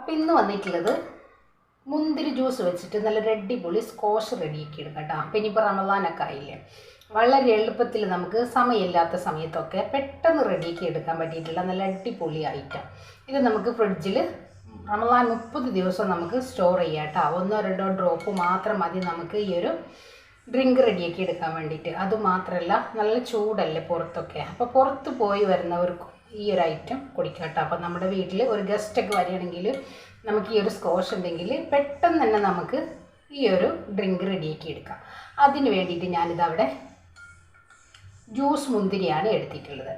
അപ്പോൾ ഇന്ന് വന്നിട്ടുള്ളത് മുന്തിരി ജ്യൂസ് വെച്ചിട്ട് നല്ല അടിപൊളി സ്കോഷ് റെഡിയാക്കി എടുക്കാം കേട്ടോ. അപ്പം ഇനിയിപ്പോൾ റമദാനൊക്കെ ആയില്ലേ? വളരെ എളുപ്പത്തിൽ നമുക്ക് സമയമില്ലാത്ത സമയത്തൊക്കെ പെട്ടെന്ന് റെഡിയാക്കി എടുക്കാൻ പറ്റിയിട്ടുള്ള നല്ല അടിപൊളി ഐറ്റം ഇത് നമുക്ക് ഫ്രിഡ്ജിൽ റമദാൻ മുപ്പത് ദിവസം നമുക്ക് സ്റ്റോർ ചെയ്യാം കേട്ടോ. ഒന്നോ രണ്ടോ ഡ്രോപ്പ് മാത്രം മതി നമുക്ക് ഈ ഒരു ഡ്രിങ്ക് റെഡിയാക്കി എടുക്കാൻ വേണ്ടിയിട്ട്. അതുമാത്രമല്ല നല്ല ചൂടല്ലേ പുറത്തൊക്കെ. അപ്പോൾ പുറത്ത് പോയി വരുന്നവർക്കും ഈ ഒരു ഐറ്റം കുടിക്കാം കേട്ടോ അപ്പം നമ്മുടെ വീട്ടിൽ ഒരു ഗസ്റ്റൊക്കെ വരികയാണെങ്കിൽ നമുക്ക് ഈ ഒരു സ്കോഷ് ഉണ്ടെങ്കിൽ പെട്ടെന്ന് തന്നെ നമുക്ക് ഈ ഒരു ഡ്രിങ്ക് റെഡിയാക്കി എടുക്കാം. അതിന് വേണ്ടിയിട്ട് ഞാനിതവിടെ ജ്യൂസ് മുന്തിരിയാണ് എടുത്തിട്ടുള്ളത്.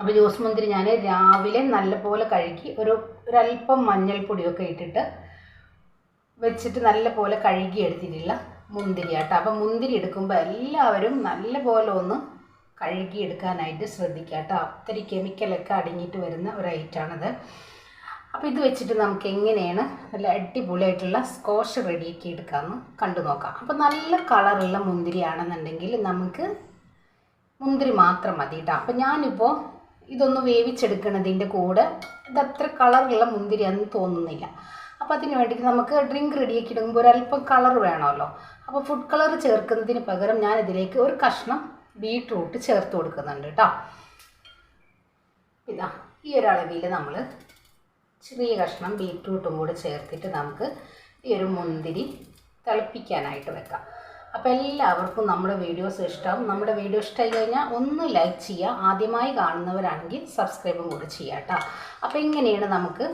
അപ്പോൾ ജ്യൂസ് മുന്തിരി ഞാൻ രാവിലെ നല്ലപോലെ കഴുകി ഒരു ഒരല്പം മഞ്ഞൾപ്പൊടിയൊക്കെ ഇട്ടിട്ട് വെച്ചിട്ട് നല്ലപോലെ കഴുകി എടുത്തിട്ടുള്ള മുന്തിരി ആട്ടോ അപ്പം മുന്തിരി എടുക്കുമ്പോൾ എല്ലാവരും നല്ലപോലെ ഒന്ന് കഴുകി എടുക്കാനായിട്ട് ശ്രദ്ധിക്കുക കേട്ടോ ഒത്തിരി കെമിക്കലൊക്കെ അടങ്ങിയിട്ട് വരുന്ന ഒരു ഐറ്റമാണിത് അപ്പോൾ ഇത് വെച്ചിട്ട് നമുക്ക് എങ്ങനെയാണ് നല്ല അടിപൊളിയായിട്ടുള്ള സ്കോഷ് റെഡിയാക്കി എടുക്കാമെന്ന് കണ്ടു നോക്കാം. അപ്പോൾ നല്ല കളറുള്ള മുന്തിരിയാണെന്നുണ്ടെങ്കിൽ നമുക്ക് മുന്തിരി മാത്രം മതി കേട്ടോ അപ്പം ഞാനിപ്പോൾ ഇതൊന്ന് വേവിച്ചെടുക്കണതിന്റെ കൂടെ ഇതത്ര കളറുള്ള മുന്തിരിയാണെന്ന് തോന്നുന്നില്ല. അപ്പോൾ അതിന് വേണ്ടിയിട്ട് നമുക്ക് ഡ്രിങ്ക് റെഡിയാക്കി എടുക്കുമ്പോൾ ഒരല്പം കളർ വേണമല്ലോ. അപ്പോൾ ഫുഡ് കളർ ചേർക്കുന്നതിന് പകരം ഞാൻ ഇതിലേക്ക് ഒരു കഷ്ണം ബീട്രൂട്ട് ചേർത്ത് കൊടുക്കുന്നുണ്ട് കേട്ടോ. ഇതാ ഈ ഒരു അളവിൽ നമ്മൾ ചെറിയ കഷ്ണം ബീട്രൂട്ടും കൂടെ ചേർത്തിട്ട് നമുക്ക് ഈ ഒരു മുന്തിരി തിളപ്പിക്കാനായിട്ട് വെക്കാം. അപ്പോൾ എല്ലാവർക്കും നമ്മുടെ വീഡിയോസ് ഇഷ്ടം. നമ്മുടെ വീഡിയോ ഇഷ്ടമായി കഴിഞ്ഞാൽ ഒന്ന് ലൈക്ക് ചെയ്യുക ആദ്യമായി കാണുന്നവരാണെങ്കിൽ സബ്സ്ക്രൈബും കൂടെ ചെയ്യാം കേട്ടോ അപ്പോൾ ഇങ്ങനെയാണ് നമുക്ക്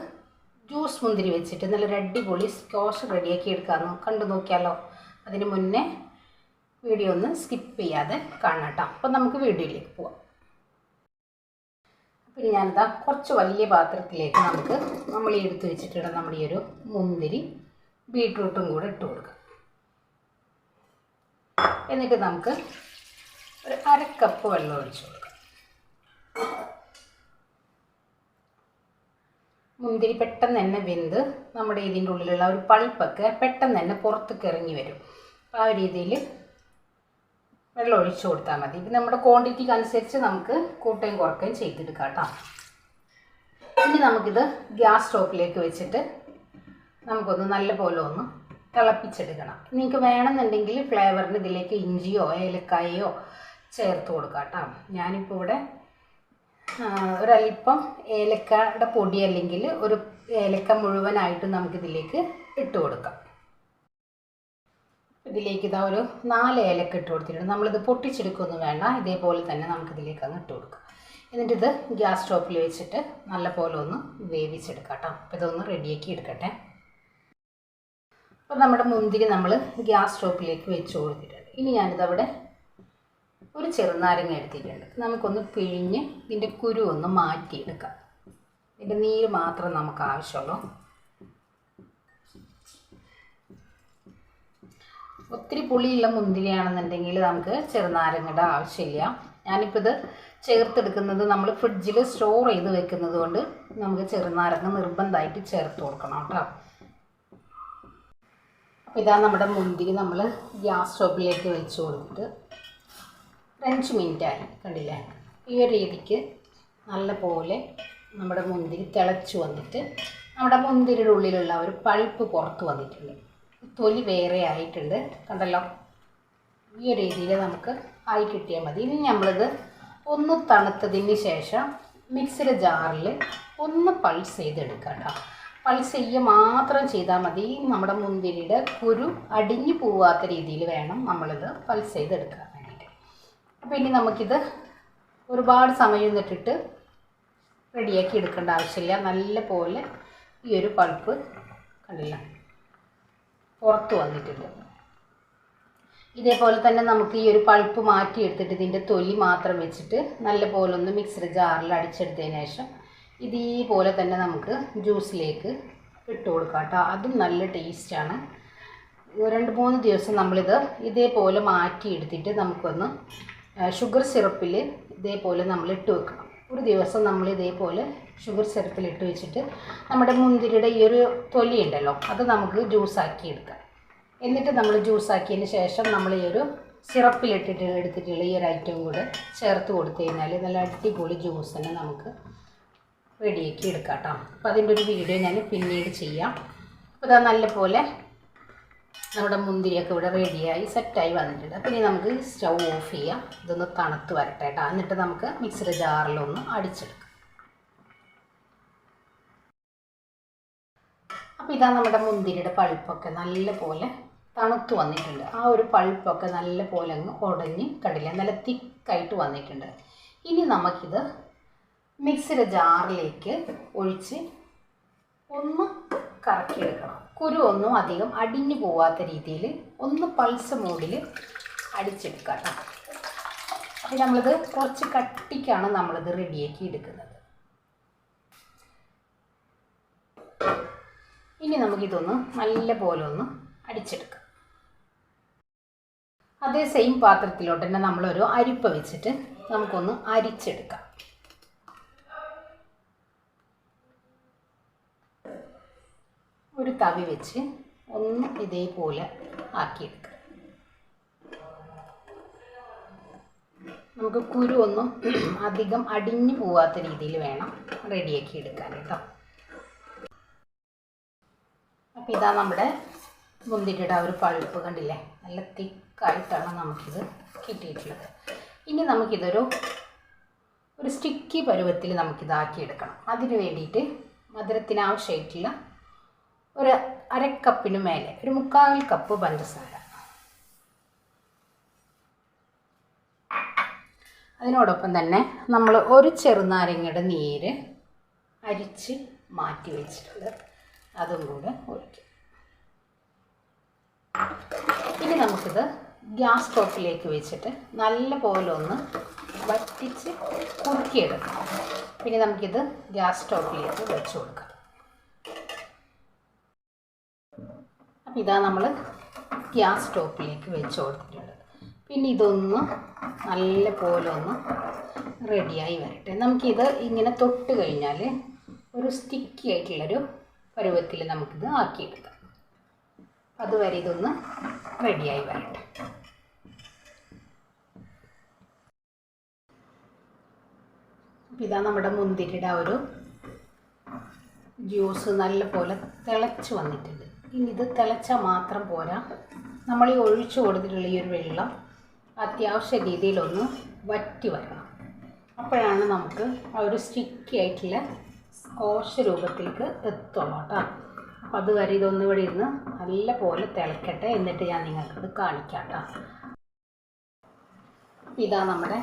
ജ്യൂസ് മുന്തിരി വെച്ചിട്ട് നല്ല അടിപൊളി സ്ക്വാഷ് റെഡിയാക്കി എടുക്കാമെന്ന് കണ്ടു നോക്കിയാലോ? അതിന് മുന്നേ വീഡിയോ ഒന്ന് സ്കിപ്പ് ചെയ്യാതെ കാണട്ടോ അപ്പോൾ നമുക്ക് വീഡിയോയിലേക്ക് പോവാം. പിന്നെ ഞാനിതാ കുറച്ച് വലിയ പാത്രത്തിലേക്ക് നമുക്ക് നമ്മൾ ഈ എടുത്ത് വെച്ചിട്ടുള്ള നമ്മുടെ ഈ ഒരു മുന്തിരി ബീട്രൂട്ടും കൂടെ ഇട്ട് കൊടുക്കാം. എന്നിട്ട് നമുക്ക് ഒരു അര കപ്പ് വെള്ളം ഒഴിച്ചു മുന്തിരി പെട്ടെന്ന് തന്നെ വെന്ത് നമ്മുടെ ഇതിന്റെ ഉള്ളിലുള്ള ഒരു പൾപ്പൊക്കെ പെട്ടെന്ന് തന്നെ പുറത്തേക്ക് ഇറങ്ങി വരും. ആ രീതിയിൽ വെള്ളം ഒഴിച്ച് കൊടുത്താൽ മതി. ഇത് നമ്മുടെ ക്വാണ്ടിറ്റിക്ക് അനുസരിച്ച് നമുക്ക് കൂട്ടുകയും കുറക്കുകയും ചെയ്തെടുക്കാം കേട്ടോ. ഇനി നമുക്കിത് ഗ്യാസ് സ്റ്റോപ്പിലേക്ക് വെച്ചിട്ട് നമുക്കൊന്ന് നല്ല പോലെ ഒന്ന് തിളപ്പിച്ചെടുക്കണം. നിങ്ങൾക്ക് വേണമെന്നുണ്ടെങ്കിൽ ഫ്ലേവറിന് ഇതിലേക്ക് ഇഞ്ചിയോ ഏലക്കായയോ ചേർത്ത് കൊടുക്കാം കേട്ടോ. ഞാനിപ്പോൾ ഇവിടെ ഒരല്പം ഏലക്കയുടെ പൊടി അല്ലെങ്കിൽ ഒരു ഏലക്ക മുഴുവനായിട്ട് നമുക്കിതിലേക്ക് ഇട്ട് കൊടുക്കാം. ഇതിലേക്ക് ഇതാ ഒരു നാല് ഏലക്ക ഇട്ട് കൊടുത്തിട്ടുണ്ട്. നമ്മളിത് പൊട്ടിച്ചെടുക്കുകയൊന്നും വേണ്ട. ഇതേപോലെ തന്നെ നമുക്കിതിലേക്ക് അങ്ങ് ഇട്ട് കൊടുക്കാം. എന്നിട്ട് ഇത് ഗ്യാസ് സ്റ്റോപ്പിൽ വെച്ചിട്ട് നല്ല പോലെ ഒന്ന് വേവിച്ചെടുക്കാം കേട്ടോ അപ്പോൾ ഇതൊന്ന് റെഡിയാക്കി എടുക്കട്ടെ. അപ്പോൾ നമ്മുടെ മുന്തിരി നമ്മൾ ഗ്യാസ് സ്റ്റോപ്പിലേക്ക് വെച്ച് കൊടുത്തിട്ടുണ്ട്. ഇനി ഞാനിതവിടെ ഒരു ചെറുനാരങ്ങ എടുത്തിട്ടുണ്ട്. നമുക്കൊന്ന് പിഴിഞ്ഞ് ഇതിന്റെ കുരു ഒന്ന് മാറ്റിയെടുക്കാം. ഇതിന്റെ നീര് മാത്രം നമുക്ക് ആവശ്യമുള്ളൂ. ഒത്തിരി പുളിയുള്ള മുന്തിരിയാണെന്നുണ്ടെങ്കിൽ നമുക്ക് ചെറുനാരങ്ങയുടെ ആവശ്യമില്ല. ഞാനിപ്പോൾ ഇത് ചേർത്തെടുക്കുന്നത് നമ്മൾ ഫ്രിഡ്ജിൽ സ്റ്റോർ ചെയ്ത് വെക്കുന്നത് കൊണ്ട് നമുക്ക് ചെറുനാരങ്ങ നിർബന്ധമായിട്ട് ചേർത്ത് കൊടുക്കണം കേട്ടോ. അപ്പോൾ ഇതാ നമ്മുടെ മുന്തിരി നമ്മൾ ഗ്യാസ് സ്റ്റോപ്പിലേക്ക് വെച്ച് കൊടുത്തിട്ട് അഞ്ച് മിനിറ്റായി കണ്ടില്ലേ? ഈ ഒരു രീതിക്ക് നല്ല പോലെ നമ്മുടെ മുന്തിരി തിളച്ച് വന്നിട്ട് നമ്മുടെ മുന്തിരിയുടെ ഉള്ളിലുള്ള ഒരു പഴുപ്പ് പുറത്ത് വന്നിട്ടുണ്ട്. തൊലി വേറെ ആയിട്ടുണ്ട്. കണ്ടല്ലോ? ഈ ഒരു രീതിയിൽ നമുക്ക് ആയി കിട്ടിയാൽ മതി. ഇനി നമ്മളിത് ഒന്ന് തണുത്തതിന് ശേഷം മിക്സിയുടെ ജാറിൽ ഒന്ന് പൾസ് ചെയ്തെടുക്കാം കേട്ടോ. പൾസ് ചെയ്യുക മാത്രം ചെയ്താൽ മതി. നമ്മുടെ മുന്തിരിയുടെ കുരു അടിഞ്ഞു പോവാത്ത രീതിയിൽ വേണം നമ്മളിത് പൾസ് ചെയ്തെടുക്കാൻ വേണ്ടിയിട്ട്. അപ്പോൾ ഇനി നമുക്കിത് ഒരുപാട് സമയം നിട്ടിട്ട് റെഡിയാക്കി എടുക്കേണ്ട ആവശ്യമില്ല. നല്ല പോലെ ഈ ഒരു പൾപ്പ് കണ്ടില്ല? പുറത്ത് വന്നിട്ടുണ്ട്. ഇതേപോലെ തന്നെ നമുക്ക് ഈ ഒരു പൾപ്പ് മാറ്റി എടുത്തിട്ട് ഇതിന്റെ തൊലി മാത്രം വെച്ചിട്ട് നല്ല പോലെ ഒന്ന് മിക്സഡ് ജാറിൽ അടിച്ചെടുത്തതിന് ശേഷം ഇതേപോലെ തന്നെ നമുക്ക് ജ്യൂസിലേക്ക് ഇട്ട് കൊടുക്കാം കേട്ടോ. അതും നല്ല ടേസ്റ്റാണ് രണ്ട് മൂന്ന് ദിവസം നമ്മളിത് ഇതേപോലെ മാറ്റി എടുത്തിട്ട് നമുക്കൊന്ന് ഷുഗർ സിറപ്പിൽ ഇതേപോലെ നമ്മൾ ഇട്ട് വെക്കണം. ഒരു ദിവസം നമ്മൾ ഇതേപോലെ ഷുഗർ സിറപ്പിൽ ഇട്ട് വെച്ചിട്ട് നമ്മുടെ മുന്തിരിയുടെ ഈ ഒരു തൊലി ഉണ്ടല്ലോ അത് നമുക്ക് ജ്യൂസാക്കി എടുക്കാം. എന്നിട്ട് നമ്മൾ ജ്യൂസാക്കിയതിന് ശേഷം നമ്മൾ ഈ ഒരു സിറപ്പിലിട്ടിട്ട് എടുത്തിട്ടുള്ള ഈ ഒരു ഐറ്റം കൂടെ ചേർത്ത് കൊടുത്തു കഴിഞ്ഞാൽ നല്ല അടിപൊളി ജ്യൂസ് തന്നെ നമുക്ക് റെഡിയാക്കി എടുക്കാം കേട്ടോ. അപ്പോൾ അതിന്റെ ഒരു വീഡിയോ ഞാൻ പിന്നീട് ചെയ്യാം. അപ്പോൾ ഇതാ നല്ലപോലെ നമ്മുടെ മുന്തിരിയൊക്കെ ഇവിടെ റെഡിയായി സെറ്റായി വന്നിട്ടുണ്ട്. അപ്പം ഇനി നമുക്ക് സ്റ്റൗ ഓഫ് ചെയ്യാം. ഇതൊന്ന് തണുത്ത് വരട്ടെ കേട്ടോ. എന്നിട്ട് നമുക്ക് മിക്സിയുടെ ജാറിലൊന്ന് അടിച്ചെടുക്കാം. അപ്പം ഇതാ നമ്മുടെ മുന്തിരിയുടെ പഴുപ്പൊക്കെ നല്ല പോലെ തണുത്ത് വന്നിട്ടുണ്ട്. ആ ഒരു പഴുപ്പൊക്കെ നല്ല പോലെ അങ്ങ് ഉടഞ്ഞ് കണ്ടില്ല? നല്ല തിക്കായിട്ട് വന്നിട്ടുണ്ട്. ഇനി നമുക്കിത് മിക്സിയുടെ ജാറിലേക്ക് ഒഴിച്ച് ഒന്ന് കറക്കിയെടുക്കണം. കുരു ഒന്നും അധികം അടിഞ്ഞു പോവാത്ത രീതിയിൽ ഒന്ന് പൾസ് മൂടിൽ അടിച്ചെടുക്കാം കേട്ടോ. നമ്മളിത് കുറച്ച് കട്ടിക്കാണ് നമ്മളിത് റെഡിയാക്കി എടുക്കുന്നത്. ഇനി നമുക്കിതൊന്ന് നല്ല പോലെ ഒന്ന് അടിച്ചെടുക്കാം. അതേ സെയിം പാത്രത്തിലോട്ട് തന്നെ നമ്മളൊരു അരിപ്പ വെച്ചിട്ട് നമുക്കൊന്ന് അരിച്ചെടുക്കാം. തവി വെച്ച് ഒന്ന് ഇതേപോലെ ആക്കിയെടുക്കുക നമുക്ക് കുരു ഒന്നും അധികം അടിഞ്ഞു പോവാത്ത രീതിയിൽ വേണം റെഡിയാക്കി എടുക്കാൻ കേട്ടോ. അപ്പം ഇതാ നമ്മുടെ മുന്തിരിയുടെ ആ ഒരു പഴുപ്പ് കണ്ടില്ലേ? നല്ല തിക്കായിട്ടാണ് നമുക്കിത് കിട്ടിയിട്ടുള്ളത്. ഇനി നമുക്കിതൊരു ഒരു സ്റ്റിക്കി പരുവത്തിൽ നമുക്കിതാക്കിയെടുക്കണം. അതിന് വേണ്ടിയിട്ട് മധുരത്തിന് ആവശ്യമായിട്ടുള്ള ഒരു അരക്കപ്പിന് മേലെ ഒരു മുക്കാൽ കപ്പ് പഞ്ചസാര. അതിനോടൊപ്പം തന്നെ നമ്മൾ ഒരു ചെറുനാരങ്ങയുടെ നീര് അരിച്ച് മാറ്റി വെച്ചിട്ടുണ്ട്. അതും കൂടെ ഒഴിക്കും. ഇനി നമുക്കിത് ഗ്യാസ് സ്റ്റോപ്പിലേക്ക് വെച്ചിട്ട് നല്ല പോലെ ഒന്ന് വറ്റിച്ച് കുറുക്കിയെടുക്കാം. പിന്നെ നമുക്കിത് ഗ്യാസ് സ്റ്റോപ്പിലേക്ക് വെച്ച് കൊടുക്കാം അപ്പം ഇതാ നമ്മൾ ഗ്യാസ് സ്റ്റോപ്പിലേക്ക് വെച്ച് കൊടുത്തിട്ടുണ്ട് പിന്നെ ഇതൊന്ന് നല്ല പോലെ ഒന്ന് റെഡിയായി വരട്ടെ. നമുക്കിത് ഇങ്ങനെ തൊട്ട് കഴിഞ്ഞാൽ ഒരു സ്റ്റിക്കി ആയിട്ടുള്ളൊരു പരുവത്തിൽ നമുക്കിത് ആക്കിയെടുക്കാം. അതുവരെ ഇതൊന്ന് റെഡിയായി വരട്ടെ. ഇതാ നമ്മുടെ മുന്തിരിയുടെ ഒരു ജ്യൂസ് നല്ല പോലെ തിളച്ച് വന്നിട്ടുണ്ട്. ഇനി ഇത് തിളച്ചാൽ മാത്രം പോരാ. നമ്മൾ ഈ ഒഴിച്ചു കൊടുത്തിട്ടുള്ള ഈ ഒരു വെള്ളം അത്യാവശ്യ രീതിയിലൊന്ന് വറ്റി വരണം. അപ്പോഴാണ് നമുക്ക് ആ ഒരു സ്റ്റിക്കി ആയിട്ടുള്ള സ്കോഷ് രൂപത്തിലേക്ക് എത്തുള്ളൂ കേട്ടോ. അപ്പോൾ അതുവരെ ഇതൊന്നും ഇവിടെ ഇരുന്ന് നല്ല പോലെ തിളക്കട്ടെ എന്നിട്ട് ഞാൻ നിങ്ങൾക്കത് കാണിക്കാം കേട്ടോ. ഇതാ നമ്മുടെ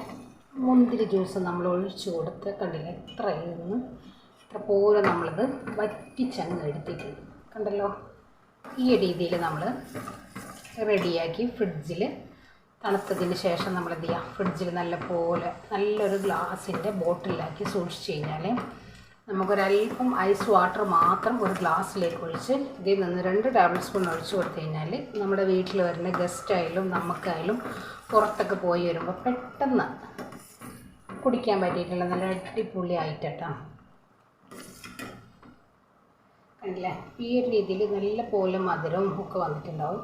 മുന്തിരി ജ്യൂസ് നമ്മൾ ഒഴിച്ചു കൊടുത്ത് കണ്ടില്ല? എത്ര ഇരുന്ന് പോലെ നമ്മളിത് വറ്റിച്ചങ്ങ് എടുത്തിട്ടുണ്ട്. കണ്ടല്ലോ? ഈ രീതിയിൽ നമ്മൾ റെഡിയാക്കി ഫ്രിഡ്ജിൽ തണുത്തതിന് ശേഷം നമ്മൾ എന്ത് ചെയ്യുക? ഫ്രിഡ്ജിൽ നല്ല പോലെ നല്ലൊരു ഗ്ലാസിന്റെ ബോട്ടിലാക്കി സൂക്ഷിച്ച് കഴിഞ്ഞാൽ നമുക്കൊരല്പം ഐസ് വാട്ടർ മാത്രം ഒരു ഗ്ലാസ്സിലേക്ക് ഒഴിച്ച് ഇതിൽ നിന്ന് രണ്ട് ടേബിൾ സ്പൂൺ ഒഴിച്ച് കൊടുത്തു കഴിഞ്ഞാൽ നമ്മുടെ വീട്ടിൽ വരുന്ന ഗസ്റ്റായാലും നമുക്കായാലും പുറത്തൊക്കെ പോയി വരുമ്പോൾ പെട്ടെന്ന് കുടിക്കാൻ പറ്റിയിട്ടുള്ള നല്ല അടിപൊളി ആയിട്ടാണ് കണ്ടില്ലേ ഈ ഒരു രീതിയിൽ നല്ല പോലെ മധുരവും ഒക്കെ വന്നിട്ടുണ്ടാവും.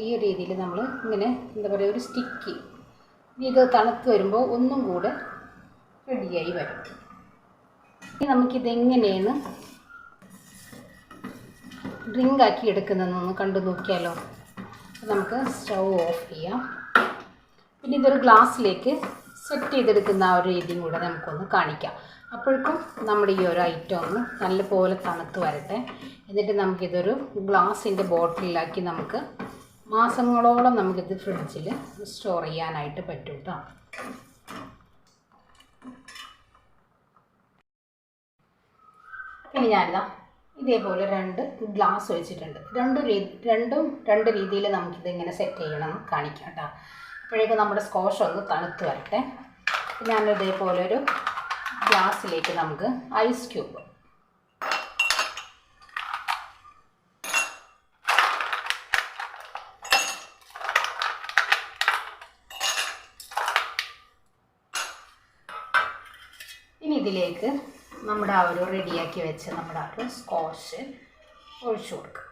ഈ ഒരു രീതിയിൽ നമ്മൾ ഇങ്ങനെ എന്താ പറയുക ഒരു സ്റ്റിക്കി ഇത് തണുത്ത് വരുമ്പോൾ ഒന്നും കൂടെ റെഡിയായി വരും. ഇനി നമുക്കിതെങ്ങനെയാണ് ഡ്രിങ്ക് ആക്കി എടുക്കുന്നതെന്നൊന്ന് കണ്ടു നോക്കിയാലോ. നമുക്ക് സ്റ്റൗ ഓഫ് ചെയ്യാം. പിന്നെ ഇതൊരു ഗ്ലാസ്സിലേക്ക് സെറ്റ് ചെയ്തെടുക്കുന്ന ആ ഒരു രീതിയും കൂടെ നമുക്കൊന്ന് കാണിക്കാം. അപ്പോഴേക്കും നമ്മുടെ ഈ ഒരു ഐറ്റം ഒന്ന് നല്ലപോലെ തണുത്ത് വരട്ടെ. എന്നിട്ട് നമുക്കിതൊരു ഗ്ലാസിന്റെ ബോട്ടിലാക്കി നമുക്ക് മാസങ്ങളോളം നമുക്കിത് ഫ്രിഡ്ജിൽ സ്റ്റോർ ചെയ്യാനായിട്ട് പറ്റും കേട്ടോ ഇനി ഞാനിതാ ഇതേപോലെ രണ്ട് ഗ്ലാസ് വെച്ചിട്ടുണ്ട് രണ്ടും രീതി രണ്ടും രണ്ട് രീതിയിൽ നമുക്കിത് ഇങ്ങനെ സെറ്റ് ചെയ്യണം കാണിക്കാം കേട്ടോ അപ്പോഴേക്കും നമ്മുടെ സ്കോഷ് ഒന്ന് തണുത്ത് വരട്ടെ. ഞാൻ ഇതേപോലെ ഒരു ഗ്ലാസ്സിലേക്ക് നമുക്ക് ഐസ് ക്യൂബ് ഇനി ഇതിലേക്ക് നമ്മുടെ ആ ഒരു റെഡിയാക്കി വെച്ച് നമ്മുടെ ആ ഒരു സ്കോഷ് ഒഴിച്ചു കൊടുക്കുക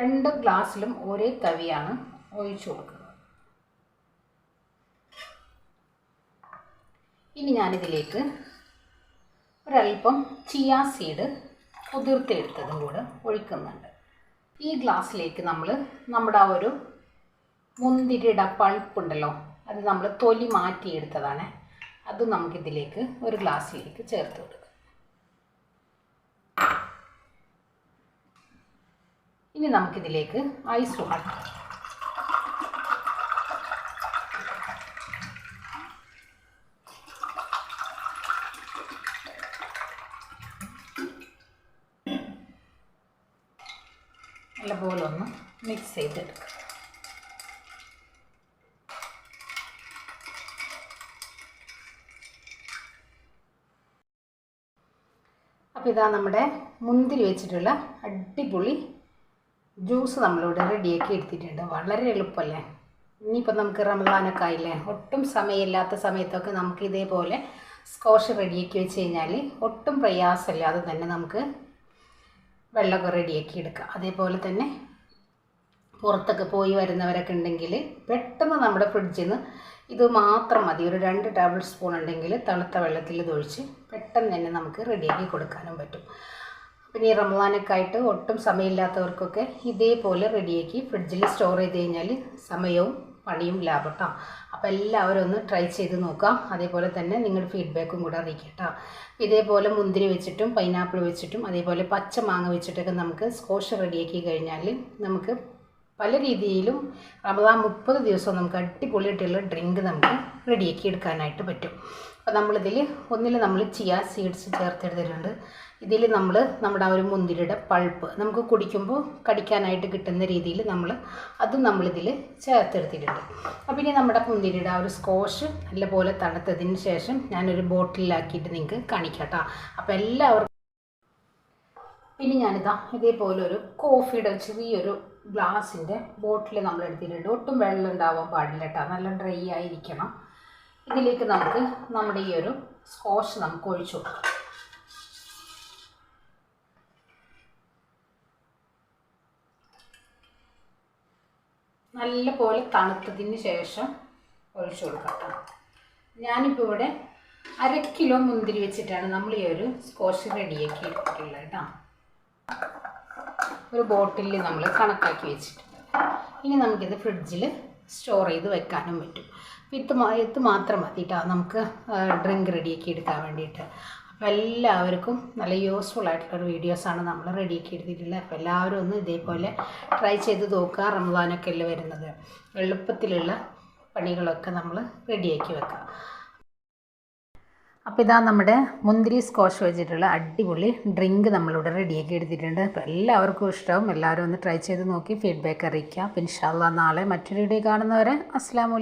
രണ്ട് ഗ്ലാസ്സിലും ഒരേ തവിയാണ് ഒഴിച്ചു കൊടുക്കുന്നത്. ഇനി ഞാനിതിലേക്ക് ഒരല്പം ചിയ സീഡ് കുതിർത്തെടുത്തതും കൂടെ ഒഴിക്കുന്നുണ്ട്. ഈ ഗ്ലാസ്സിലേക്ക് നമ്മൾ നമ്മുടെ ആ ഒരു മുന്തിരിയുടെ പൾപ്പുണ്ടല്ലോ അത് നമ്മൾ തൊലി മാറ്റിയെടുത്തതാണ്. അത് നമുക്കിതിലേക്ക് ഒരു ഗ്ലാസ്സിലേക്ക് ചേർത്ത് കൊടുക്കാം. ഇനി നമുക്കിതിലേക്ക് ഐസ് ഉണ്ടാക്കാം നല്ലപോലെ ഒന്ന് മിക്സ് ചെയ്തെടുക്കുക അപ്പോൾ ഇതാ നമ്മുടെ മുന്തിരി വെച്ചിട്ടുള്ള അടിപൊളി ജ്യൂസ് നമ്മളിവിടെ റെഡിയാക്കി എടുത്തിട്ടുണ്ട്. വളരെ എളുപ്പമല്ലേ? ഇനിയിപ്പോൾ നമുക്ക് റമദാനൊക്കെ ആയില്ലേ? ഒട്ടും സമയമില്ലാത്ത സമയത്തൊക്കെ നമുക്ക് ഇതേപോലെ സ്കോഷ് റെഡിയാക്കി വെച്ച് കഴിഞ്ഞാൽ ഒട്ടും പ്രയാസമില്ലാതെ തന്നെ നമുക്ക് വെള്ളമൊക്കെ റെഡിയാക്കി എടുക്കാം. അതേപോലെ തന്നെ പുറത്തൊക്കെ പോയി വരുന്നവരൊക്കെ ഉണ്ടെങ്കിൽ പെട്ടെന്ന് നമ്മുടെ ഫ്രിഡ്ജിൽ നിന്ന് ഇത് മാത്രം മതി. ഒരു രണ്ട് ടേബിൾ സ്പൂൺ ഉണ്ടെങ്കിൽ തണുത്ത വെള്ളത്തിൽ ഇതൊഴിച്ച് പെട്ടെന്ന് തന്നെ നമുക്ക് റെഡിയാക്കി കൊടുക്കാനും പറ്റും. പിന്നെ ഈ ആയിട്ട് ഒട്ടും സമയമില്ലാത്തവർക്കൊക്കെ ഇതേപോലെ റെഡിയാക്കി ഫ്രിഡ്ജിൽ സ്റ്റോർ ചെയ്ത് കഴിഞ്ഞാൽ സമയവും പണിയും ലാഭട്ടാം. അപ്പോൾ എല്ലാവരും ഒന്ന് ട്രൈ ചെയ്ത് നോക്കാം. അതേപോലെ തന്നെ നിങ്ങളുടെ ഫീഡ്ബാക്കും കൂടെ അറിയിക്കട്ടോ. ഇതേപോലെ മുന്തിരി വെച്ചിട്ടും പൈനാപ്പിൾ വെച്ചിട്ടും അതേപോലെ പച്ച മാങ്ങ വെച്ചിട്ടൊക്കെ നമുക്ക് സ്കോഷ് റെഡിയാക്കി കഴിഞ്ഞാൽ നമുക്ക് പല രീതിയിലും റമദാൻ മുപ്പത് ദിവസം നമുക്ക് അടിപൊളിയായിട്ടുള്ള ഡ്രിങ്ക് നമുക്ക് റെഡിയാക്കി എടുക്കാനായിട്ട് പറ്റും. അപ്പോൾ നമ്മളിതിൽ ഒന്നിൽ നമ്മൾ ചിയ സീഡ്സ് ചേർത്തെടുത്തിട്ടുണ്ട് ഇതിൽ നമ്മൾ നമ്മുടെ ആ ഒരു മുന്തിരിയുടെ പൾപ്പ് നമുക്ക് കുടിക്കുമ്പോൾ കടിക്കാനായിട്ട് കിട്ടുന്ന രീതിയിൽ നമ്മൾ അതും നമ്മളിതിൽ ചേർത്തെടുത്തിട്ടുണ്ട്. അപ്പോൾ ഇനി നമ്മുടെ മുന്തിരിയുടെ ആ ഒരു സ്കോഷ് നല്ലപോലെ തണുത്തതിന് ശേഷം ഞാനൊരു ബോട്ടിലാക്കിയിട്ട് നിങ്ങൾക്ക് കാണിക്കാം കേട്ടോ അപ്പോൾ എല്ലാവർക്കും പിന്നെ ഞാനിതാ ഇതേപോലെ ഒരു കോഫിയുടെ ചെറിയൊരു ഗ്ലാസിന്റെ ബോട്ടിൽ നമ്മൾ എടുത്തിട്ടുണ്ട്. ഒട്ടും വെള്ളം ഉണ്ടാവാൻ പാടില്ല കേട്ടോ. നല്ല ഡ്രൈ ആയിരിക്കണം. ഇതിലേക്ക് നമുക്ക് നമ്മുടെ ഈ ഒരു സ്കോഷ് നമുക്ക് ഒഴിച്ചു കൊടുക്കാം. നല്ലപോലെ തണുത്തതിന് ശേഷം ഒഴിച്ചു കൊടുക്കാം ഞാനിപ്പോൾ ഇവിടെ അര കിലോ മുന്തിരി വെച്ചിട്ടാണ് നമ്മൾ ഈ ഒരു സ്കോഷ് റെഡിയാക്കി എടുത്തിട്ടുള്ളത് കേട്ടോ. ഒരു ബോട്ടിലിൽ നമ്മൾ കണക്കാക്കി വെച്ചിട്ടുണ്ട്. ഇനി നമുക്കിത് ഫ്രിഡ്ജിൽ സ്റ്റോർ ചെയ്ത് വെക്കാനും പറ്റും. ഇത് ഇത് മാത്രം മതി കേട്ടോ നമുക്ക് ഡ്രിങ്ക് റെഡിയാക്കി എടുക്കാൻ വേണ്ടിയിട്ട്. എല്ലാവർക്കും നല്ല യൂസ്ഫുൾ ആയിട്ടുള്ള വീഡിയോസാണ് നമ്മൾ റെഡിയാക്കി എടുത്തിട്ടുള്ളത്. അപ്പോൾ എല്ലാവരും ഒന്ന് ഇതേപോലെ ട്രൈ ചെയ്ത് നോക്കുക റമദാനൊക്കെ അല്ലേ വരുന്നത്. എളുപ്പത്തിലുള്ള പണികളൊക്കെ നമ്മൾ റെഡിയാക്കി വെക്കാം അപ്പോൾ ഇതാ നമ്മുടെ മുന്തിരി സ്കോഷ് വെച്ചിട്ടുള്ള അടിപൊളി ഡ്രിങ്ക് നമ്മളിവിടെ റെഡിയാക്കി എടുത്തിട്ടുണ്ട്. അപ്പോൾ എല്ലാവർക്കും ഇഷ്ടവും. എല്ലാവരും ഒന്ന് ട്രൈ ചെയ്ത് നോക്കി ഫീഡ്ബാക്ക് അറിയിക്കുക. അപ്പോൾ ഇൻഷാല്ല നാളെ മറ്റൊരു വീഡിയോ കാണുന്നവരെ അസ്സാം